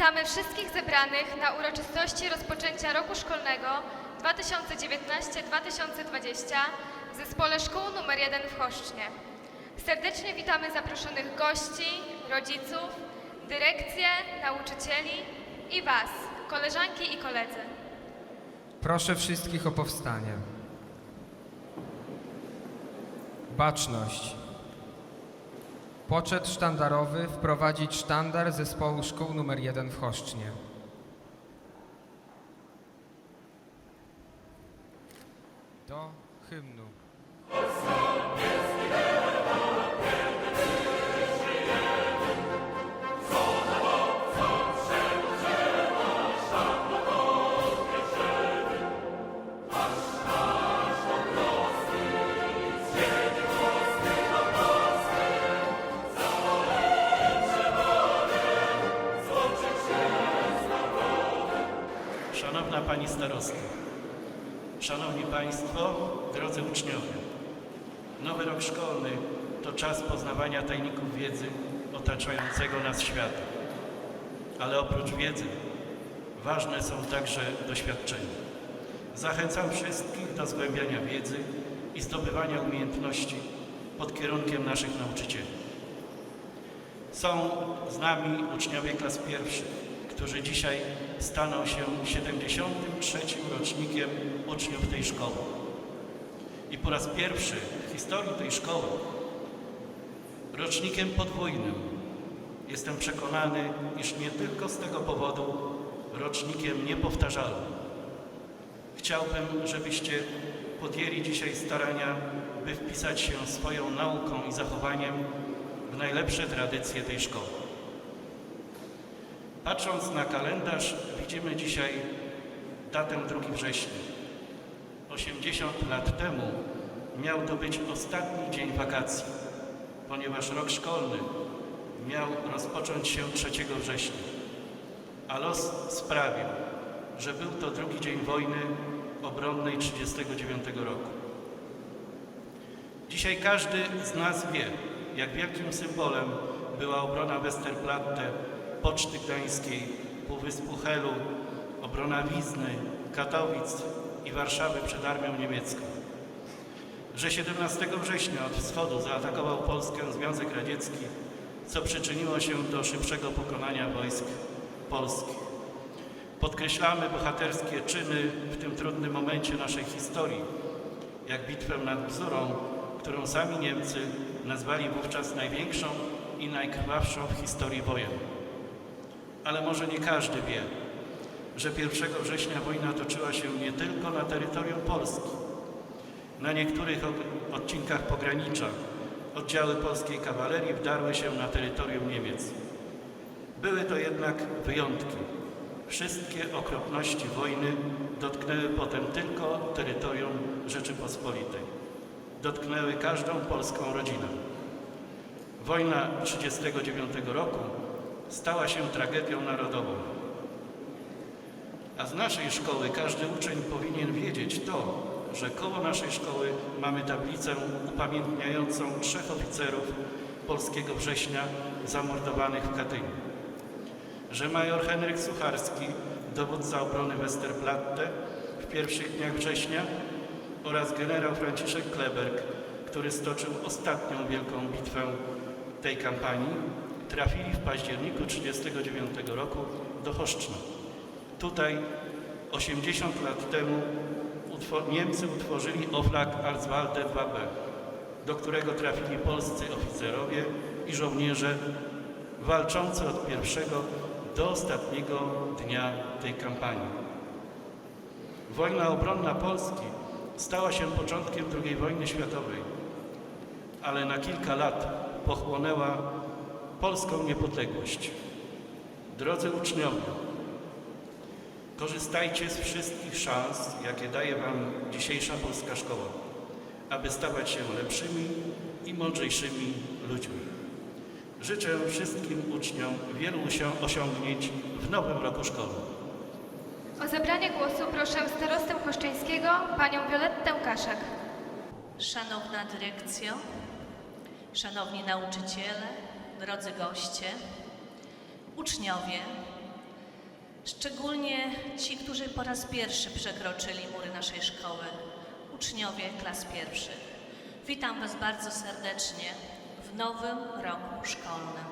Witamy wszystkich zebranych na uroczystości rozpoczęcia roku szkolnego 2019-2020 w Zespole Szkół nr 1 w Choszcznie. Serdecznie witamy zaproszonych gości, rodziców, dyrekcję, nauczycieli i Was, koleżanki i koledzy. Proszę wszystkich o powstanie. Baczność. Poczet sztandarowy wprowadzić sztandar zespołu szkół nr 1 w Choszcznie. Do hymnu. Pani Starosto, Szanowni Państwo, drodzy uczniowie, nowy rok szkolny to czas poznawania tajników wiedzy otaczającego nas świata. Ale oprócz wiedzy ważne są także doświadczenia. Zachęcam wszystkich do zgłębiania wiedzy i zdobywania umiejętności pod kierunkiem naszych nauczycieli. Są z nami uczniowie klas pierwszych, którzy dzisiaj staną się 73. rocznikiem uczniów tej szkoły. I po raz pierwszy w historii tej szkoły rocznikiem podwójnym jestem przekonany, iż nie tylko z tego powodu rocznikiem niepowtarzalnym. Chciałbym, żebyście podjęli dzisiaj starania, by wpisać się swoją nauką i zachowaniem w najlepsze tradycje tej szkoły. Patrząc na kalendarz, widzimy dzisiaj datę 2 września. 80 lat temu miał to być ostatni dzień wakacji, ponieważ rok szkolny miał rozpocząć się 3 września. A los sprawił, że był to drugi dzień wojny obronnej 1939 roku. Dzisiaj każdy z nas wie, jak wielkim symbolem była obrona Westerplatte, Poczty Gdańskiej, Półwyspu Helu, obrona Wizny, Katowic i Warszawy przed armią niemiecką. Że 17 września od wschodu zaatakował Polskę Związek Radziecki, co przyczyniło się do szybszego pokonania wojsk polskich. Podkreślamy bohaterskie czyny w tym trudnym momencie naszej historii, jak bitwę nad Bzurą, którą sami Niemcy nazwali wówczas największą i najkrwawszą w historii wojen. Ale może nie każdy wie, że 1 września wojna toczyła się nie tylko na terytorium Polski. Na niektórych od- odcinkach pogranicza oddziały polskiej kawalerii wdarły się na terytorium Niemiec. Były to jednak wyjątki. Wszystkie okropności wojny dotknęły potem tylko terytorium Rzeczypospolitej. Dotknęły każdą polską rodzinę. Wojna 1939 roku stała się tragedią narodową. A z naszej szkoły każdy uczeń powinien wiedzieć to, że koło naszej szkoły mamy tablicę upamiętniającą trzech oficerów polskiego września zamordowanych w Katyniu. Że major Henryk Sucharski, dowódca obrony Westerplatte w pierwszych dniach września oraz generał Franciszek Kleberg, który stoczył ostatnią wielką bitwę tej kampanii, trafili w październiku 1939 roku do Choszczna. Tutaj 80 lat temu Niemcy utworzyli Oflag Arzwalde 2B, do którego trafili polscy oficerowie i żołnierze walczący od pierwszego do ostatniego dnia tej kampanii. Wojna obronna Polski stała się początkiem II wojny światowej, ale na kilka lat pochłonęła polską niepodległość. Drodzy uczniowie, korzystajcie z wszystkich szans, jakie daje Wam dzisiejsza polska szkoła, aby stawać się lepszymi i mądrzejszymi ludźmi. Życzę wszystkim uczniom wielu osią- osiągnięć w nowym roku szkolnym. O zabranie głosu proszę starostę choszczyńskiego, panią Violettę Kaszak. Szanowna dyrekcjo, szanowni nauczyciele, drodzy goście, uczniowie, Szczególnie ci, którzy po raz pierwszy przekroczyli mury naszej szkoły, uczniowie klas pierwszych. Witam Was bardzo serdecznie w nowym roku szkolnym.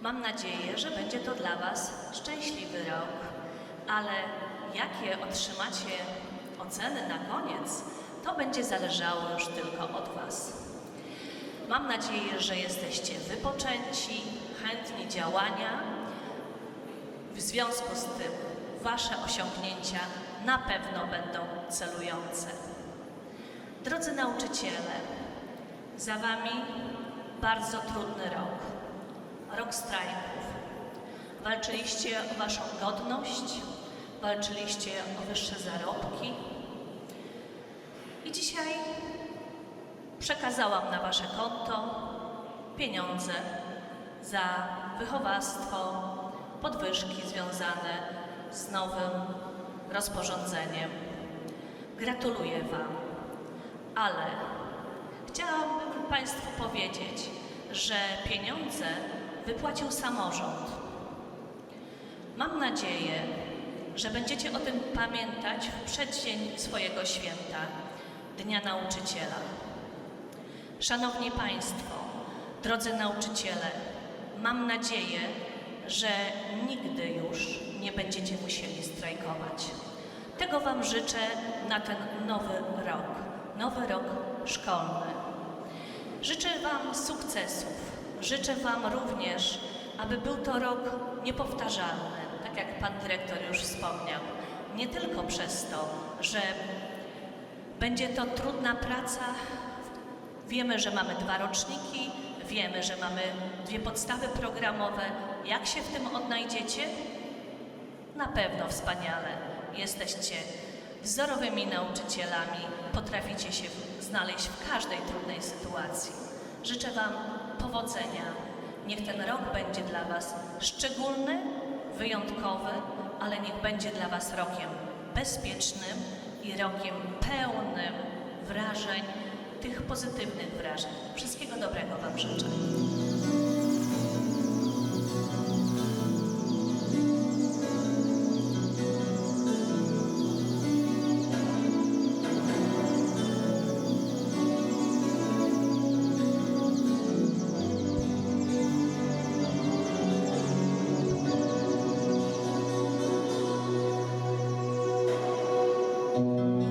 Mam nadzieję, że będzie to dla Was szczęśliwy rok, ale jakie otrzymacie oceny na koniec, to będzie zależało już tylko od Was. Mam nadzieję, że jesteście wypoczęci, chętni działania. W związku z tym Wasze osiągnięcia na pewno będą celujące. Drodzy nauczyciele, za Wami bardzo trudny rok. Rok strajków. Walczyliście o Waszą godność, walczyliście o wyższe zarobki. I dzisiaj przekazałam na Wasze konto pieniądze za wychowawstwo, podwyżki związane z nowym rozporządzeniem. Gratuluję Wam, ale chciałabym Państwu powiedzieć, że pieniądze wypłacił samorząd. Mam nadzieję, że będziecie o tym pamiętać w przeddzień swojego święta, Dnia Nauczyciela. Szanowni Państwo, drodzy nauczyciele, mam nadzieję, że nigdy już nie będziecie musieli strajkować. Tego Wam życzę na ten nowy rok, nowy rok szkolny. Życzę Wam sukcesów. Życzę Wam również, aby był to rok niepowtarzalny, tak jak Pan Dyrektor już wspomniał. Nie tylko przez to, że będzie to trudna praca. Wiemy, że mamy dwa roczniki, wiemy, że mamy dwie podstawy programowe. Jak się w tym odnajdziecie? Na pewno wspaniale. Jesteście wzorowymi nauczycielami, potraficie się znaleźć w każdej trudnej sytuacji. Życzę Wam powodzenia. Niech ten rok będzie dla Was szczególny, wyjątkowy, ale niech będzie dla Was rokiem bezpiecznym i rokiem pełnym wrażeń, tych pozytywnych wrażeń. Wszystkiego dobrego Wam życzę.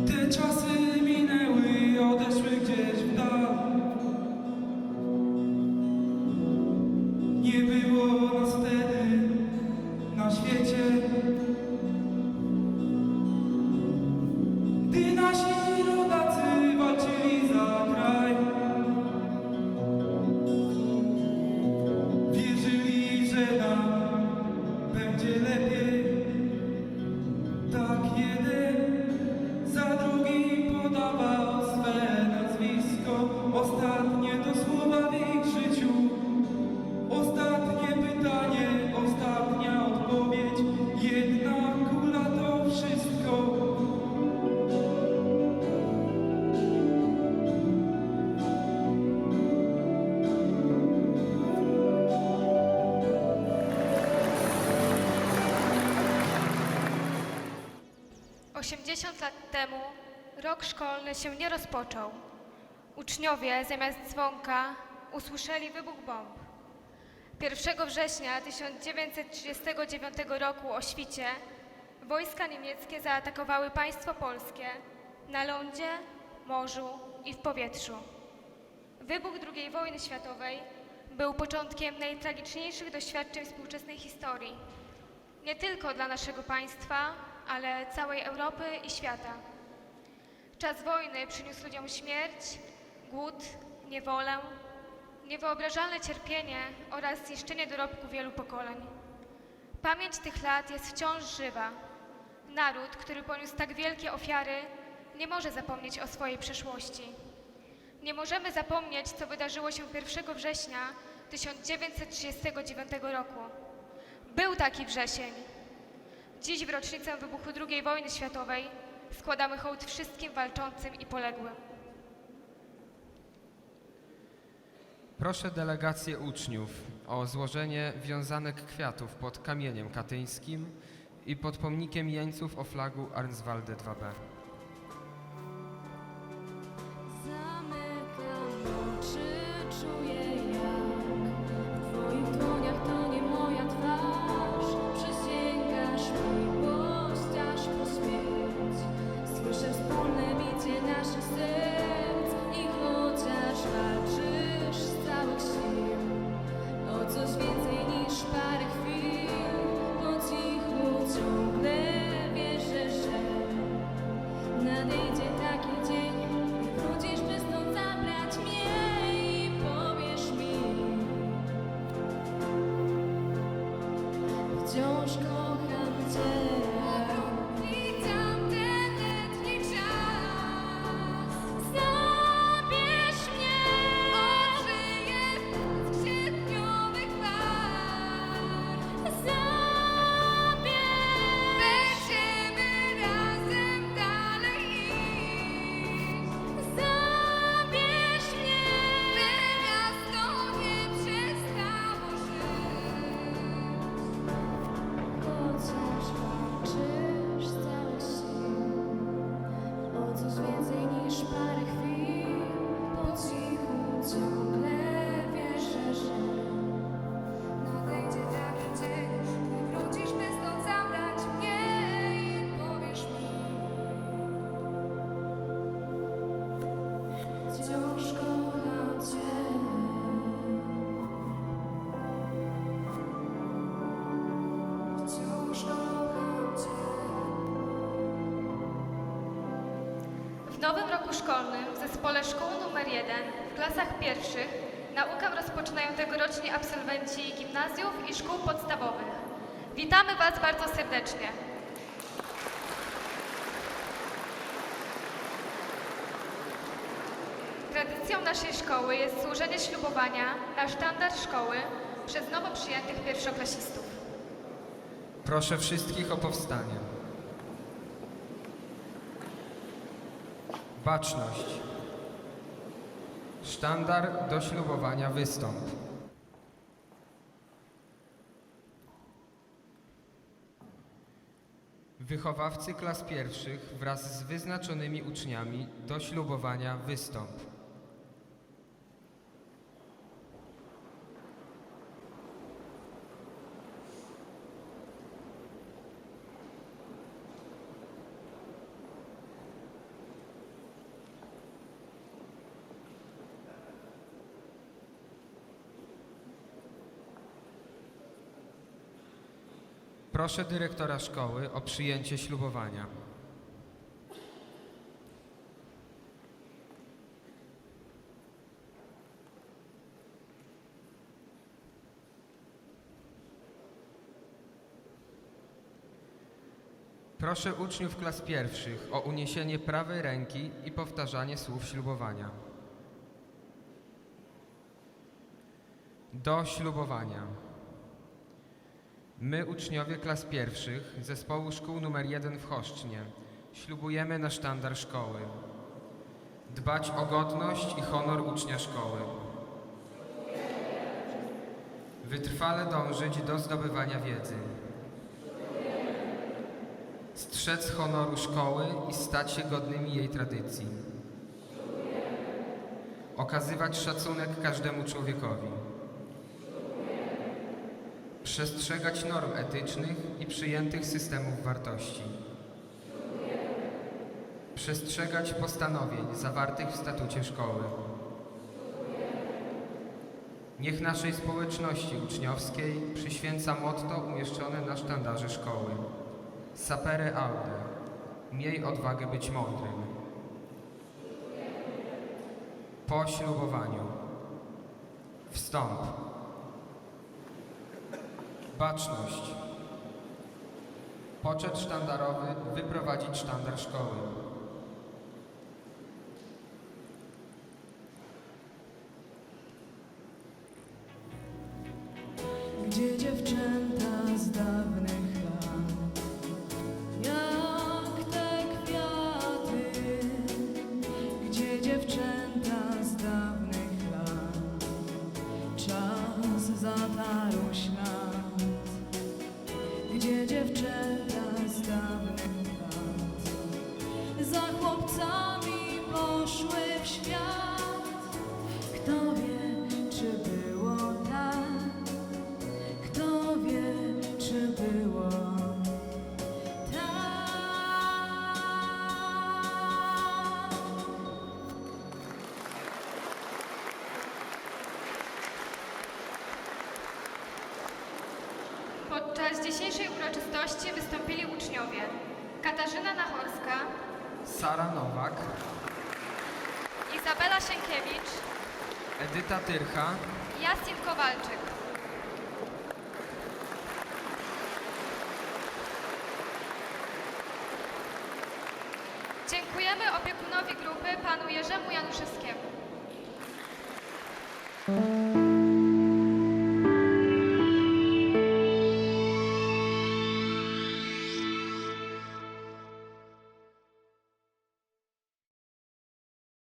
Te czasy Ostatnie to słowa w ich życiu. Ostatnie pytanie, ostatnia odpowiedź. Jedna kula to wszystko. Osiemdziesiąt lat temu rok szkolny się nie rozpoczął. Uczniowie zamiast dzwonka usłyszeli wybuch bomb. 1 września 1939 roku o świcie wojska niemieckie zaatakowały państwo polskie na lądzie, morzu i w powietrzu. Wybuch II wojny światowej był początkiem najtragiczniejszych doświadczeń współczesnej historii. Nie tylko dla naszego państwa, ale całej Europy i świata. Czas wojny przyniósł ludziom śmierć, głód, niewolę, niewyobrażalne cierpienie oraz zniszczenie dorobku wielu pokoleń. Pamięć tych lat jest wciąż żywa. Naród, który poniósł tak wielkie ofiary, nie może zapomnieć o swojej przeszłości. Nie możemy zapomnieć, co wydarzyło się 1 września 1939 roku. Był taki wrzesień. Dziś w rocznicę wybuchu II wojny światowej składamy hołd wszystkim walczącym i poległym. Proszę delegację uczniów o złożenie wiązanek kwiatów pod kamieniem katyńskim i pod pomnikiem jeńców o flagu Arnswalde 2b. Nowym roku szkolnym w zespole szkół nr 1 w klasach pierwszych naukę rozpoczynają tegoroczni absolwenci gimnazjów i szkół podstawowych. Witamy Was bardzo serdecznie. Tradycją naszej szkoły jest służenie ślubowania na sztandar szkoły przez nowo przyjętych pierwszoklasistów. Proszę wszystkich o powstanie. Baczność. Sztandar do ślubowania wystąp. Wychowawcy klas pierwszych wraz z wyznaczonymi uczniami do ślubowania wystąp. Proszę dyrektora szkoły o przyjęcie ślubowania. Proszę uczniów klas pierwszych o uniesienie prawej ręki i powtarzanie słów ślubowania. Do ślubowania. My, uczniowie klas pierwszych zespołu szkół nr 1 w Choszcznie, ślubujemy na sztandar szkoły. Dbać o godność i honor ucznia szkoły. Wytrwale dążyć do zdobywania wiedzy. Strzec honoru szkoły i stać się godnymi jej tradycji. Okazywać szacunek każdemu człowiekowi przestrzegać norm etycznych i przyjętych systemów wartości. Przestrzegać postanowień zawartych w statucie szkoły. Niech naszej społeczności uczniowskiej przyświęca motto umieszczone na sztandarze szkoły. Sapere aude. Miej odwagę być mądrym. Po ślubowaniu. Wstąp. Baczność. Poczet sztandarowy wyprowadzić sztandar szkoły. Sara Nowak, Izabela Sienkiewicz Edyta Tyrcha, i Jastin Kowalczyk. Dziękujemy opiekunowi grupy panu Jerzemu Januszewskiemu.